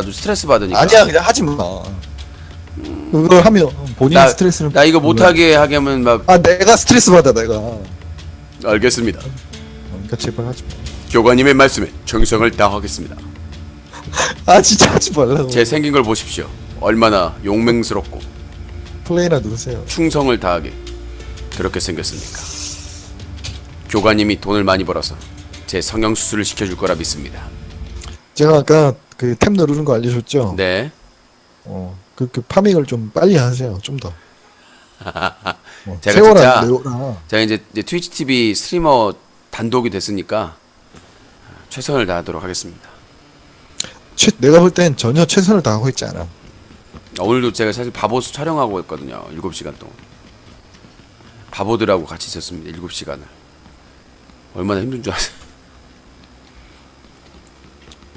나도 스트레스 받으니까. 아니야 그냥 하지 마. 그걸 하면 본인이 나, 스트레스를 나 이거 못하게 하게 하면 막 아 내가 스트레스 받아 내가. 알겠습니다. 그러니까 제발 하지 마. 교관님의 말씀에 충성을 다하겠습니다. 아 진짜 하지 말라고. 제 생긴 걸 보십시오. 얼마나 용맹스럽고 플레이나 누르세요. 충성을 다하게 그렇게 생겼습니까? 교관님이 돈을 많이 벌어서 제 성형 수술을 시켜줄 거라 믿습니다. 제가 아까 그 탭 누르는 거 알려줬죠. 네. 어, 그, 그 파밍을 좀 빨리 하세요. 좀 더. 어, 제가 세워라, 진짜- 내워라. 제가 이제, 이제 트위치 TV 스트리머 단독이 됐으니까 최선을 다하도록 하겠습니다. 최, 내가 볼 땐 전혀 최선을 다하고 있지 않아. 오늘도 제가 사실 바보수 촬영하고 있거든요. 7시간 동안. 바보들하고 같이 있었습니다. 7시간을. 얼마나 힘든 줄 아세요?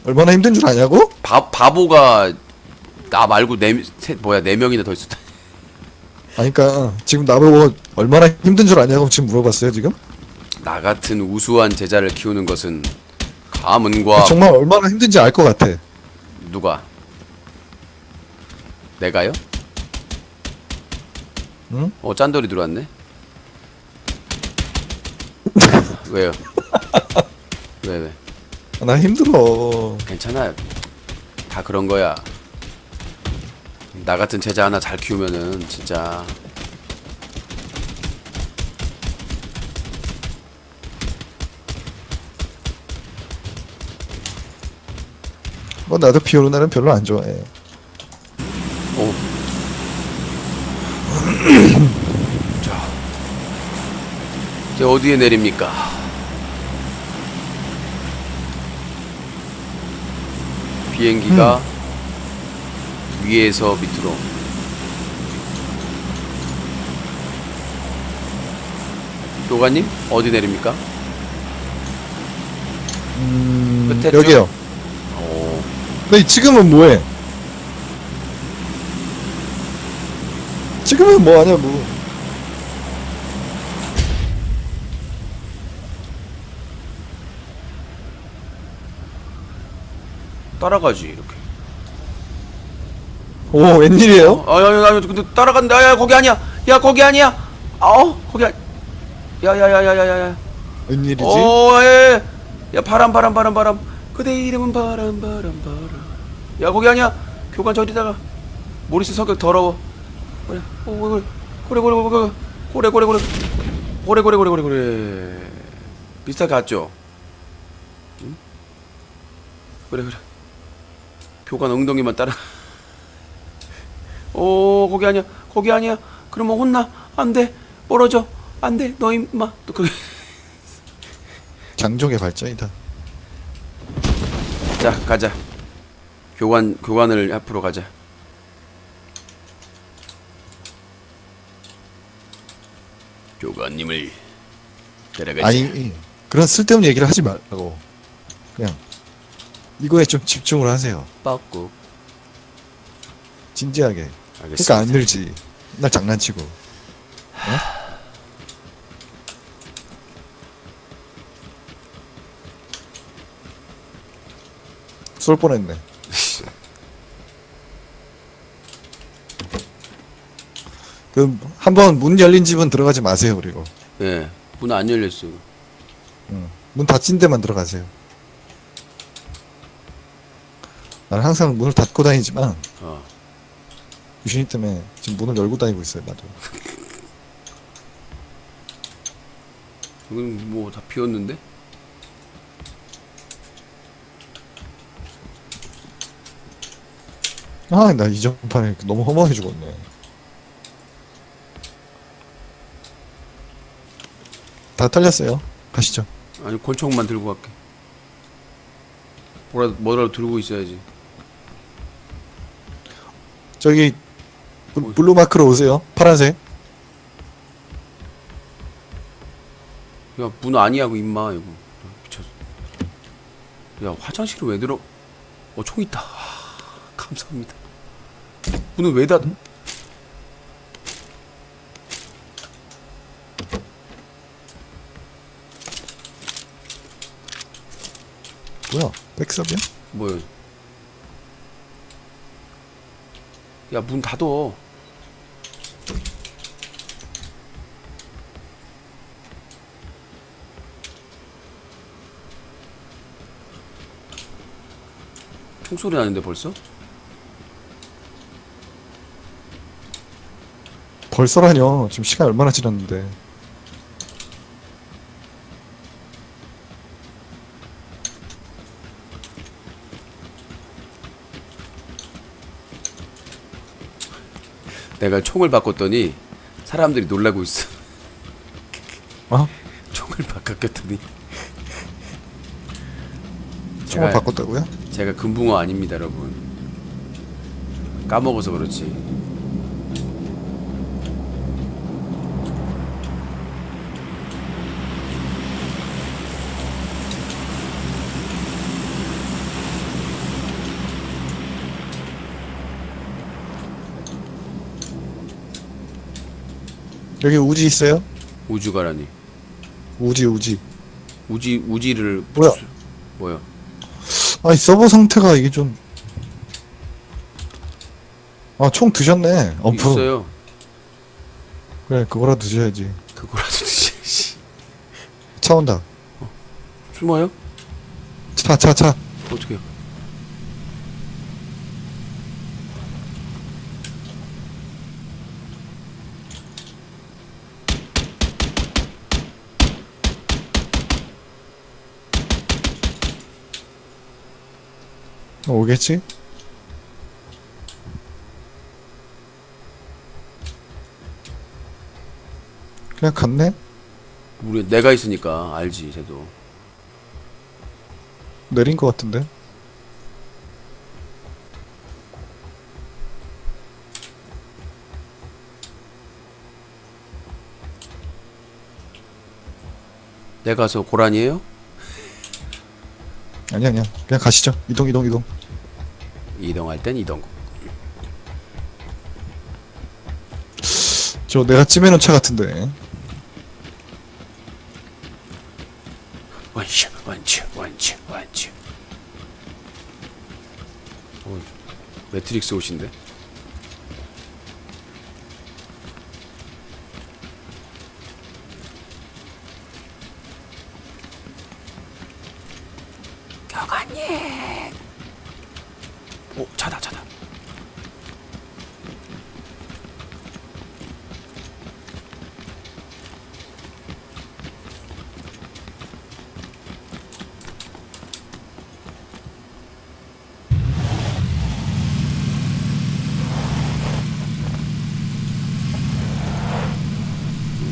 얼마나 힘든 줄 아냐고? 바, 바보가 나 말고 네 세, 뭐야 네 명이나 더 있었다. 아니, 그니까, 지금 나보고 얼마나 힘든 줄 아냐고 지금 물어봤어요, 지금? 나 같은 우수한 제자를 키우는 것은 가문과 정말 얼마나 힘든지 알 것 같아. 누가 내가요? 응? 어 짠돌이 들어왔네. 왜요? 왜 왜? 나 힘들어. 괜찮아요. 다 그런 거야. 나 같은 제자 하나 잘 키우면은 진짜 뭐, 나도 피오르나는 별로 안 좋아해. 오. 자, 이제 어디에 내립니까? 비행기가 위에서 밑으로. 교관님 어디 내립니까? 음, 끝에 쭉? 여기요. 오, 근데 지금은 뭐해? 지금은 뭐 하냐, 뭐. 따라가지 이렇게. 오, 웬일이에요? 아, 야, 야, 야, 근데 따라간다. 야, 야, 거기 아니야. 야, 거기 아니야. 아, 어, 거기 아니. 야, 야, 야, 야, 야, 야, 야. 웬일이지? 어, 예. 야, 바람, 바람, 바람, 바람. 그대 이름은 바람, 바람, 바람. 야, 거기 아니야. 교관 저리다가. 모리스 성격 더러워. 그래, 어, 그래, 그래, 그래, 그래, 그래, 그래, 그래, 그래, 그래, 그래, 그래, 그래. 비슷하게 갔죠. 응? 그래, 그래. 교관 엉덩이만 따라. 오 거기 아니야 거기 아니야. 그러면 혼나? 안 돼. 멀어져. 안 돼. 너 임마. 또 그게. 장족의 발전이다. 자 가자. 교관 교관을 앞으로 가자. 교관님을 데려가자. 아니, 그런 쓸데없는 얘기를 하지 말라고. 그냥, 이거에 좀 집중을 하세요. 빠꾸 진지하게. 그러니까 알겠습니다 안 늘지. 날 장난치고. 어? 쏠 뻔했네. 그 한번 문 열린 집은 들어가지 마세요. 그리고 예 문 안 열렸어 응. 문 닫힌 데만 들어가세요. 나는 항상 문을 닫고 다니지만 어 유신이 때문에 지금 문을 열고 다니고 있어요. 나도. 여기는 뭐 다 비었는데 아, 나 이전판에 너무 허무하게 죽었네. 다 털렸어요. 가시죠. 아니 권총만 들고 갈게 뭐라도 뭐라도 들고 있어야지 저기 블- 블루 마크로 오세요. 파란색. 야 문 아니야 그 임마 이거 미쳤어 야 화장실을 왜 들어 어 총 있다 아, 감사합니다 문을 왜 닫아 뭐야? 백섭이야? 뭐야 야 문 닫어 총소리 나는데 벌써? 벌써라뇨. 지금 시간 얼마나 지났는데. 내가 총을 바꿨더니 사람들이 놀라고 있어 어? 총을 바꿨더니 총을 제가- 바꿨다고요? 제가 금붕어 아닙니다 여러분 까먹어서 그렇지 여기 우지 있어요? 우주가라니 우지 우지. 우지 우지를 뭐야? 부수- 뭐야 아니 서버 상태가 이게 좀. 아 총 드셨네. 어 있어요 그래 그거라 드셔야지. 그거라도 드셔야지 차 온다. 숨어요? 차 차 차. 어떻게요? 오겠지? 그냥 갔네? 우리 내가 있으니까 알지 쟤도 내린 것 같은데? 내가 저 고라니에요? 아니 아니야. 그냥 가시죠. 이동 이동 이동. 이동할 땐 이동국 저 내가 찜해놓은 차 같은데. 원슈 원슈 원슈 원슈 어, 매트릭스 옷인데 교관님. 오 차다 차다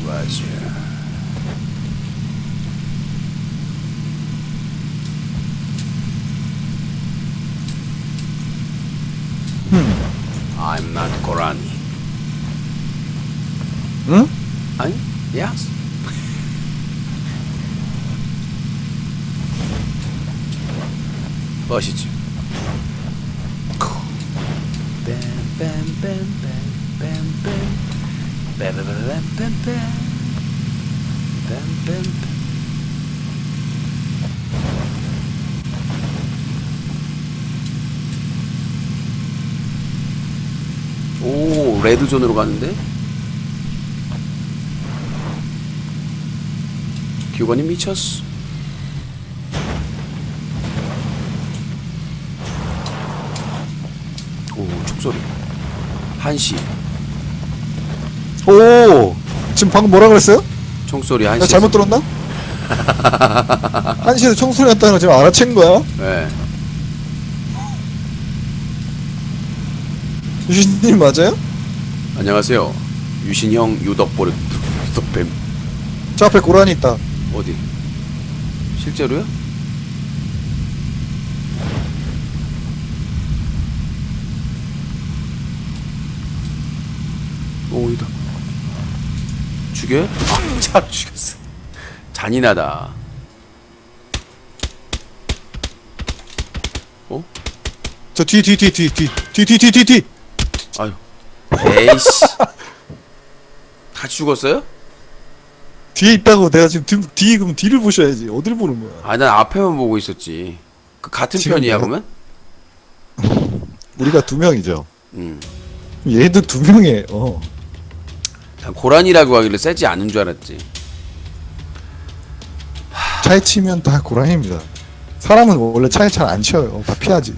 맞아 I'm not 고라니 응? 아니? Yes 멋있지? 오 레드존으로 가는데 교관님 미쳤어 오 총소리 한시 오 지금 방금 뭐라 그랬어요? 총소리 나 한시 잘못 들었나? 한시에서 총소리 났다는 거 지금 알아챈 거야? 네. 유신님 맞아요? 안녕하세요 유신형 유덕보르 유덕뱀 저 앞에 고라니 있다 어디 실제로요? 오 이다 죽여? 잘 죽였어 잔인하다 어? 저 뒤 뒤 뒤 뒤 뒤 뒤 뒤 뒤 뒤 뒤 아유 에이씨 같이 죽었어요? 뒤에 있다고 내가 지금 뒤, 뒤 그럼 뒤를 보셔야지 어디를 보는 거야? 아 난 앞에만 보고 있었지. 그 같은 편이야 내가... 그러면? 우리가 두 명이죠. 음. 얘도 두 명이에요. 어. 난 고라니라고 하길래 세지 않은 줄 알았지. 차에 치면 다 고라니입니다. 사람은 원래 차에 잘 안 치어요. 다 피하지.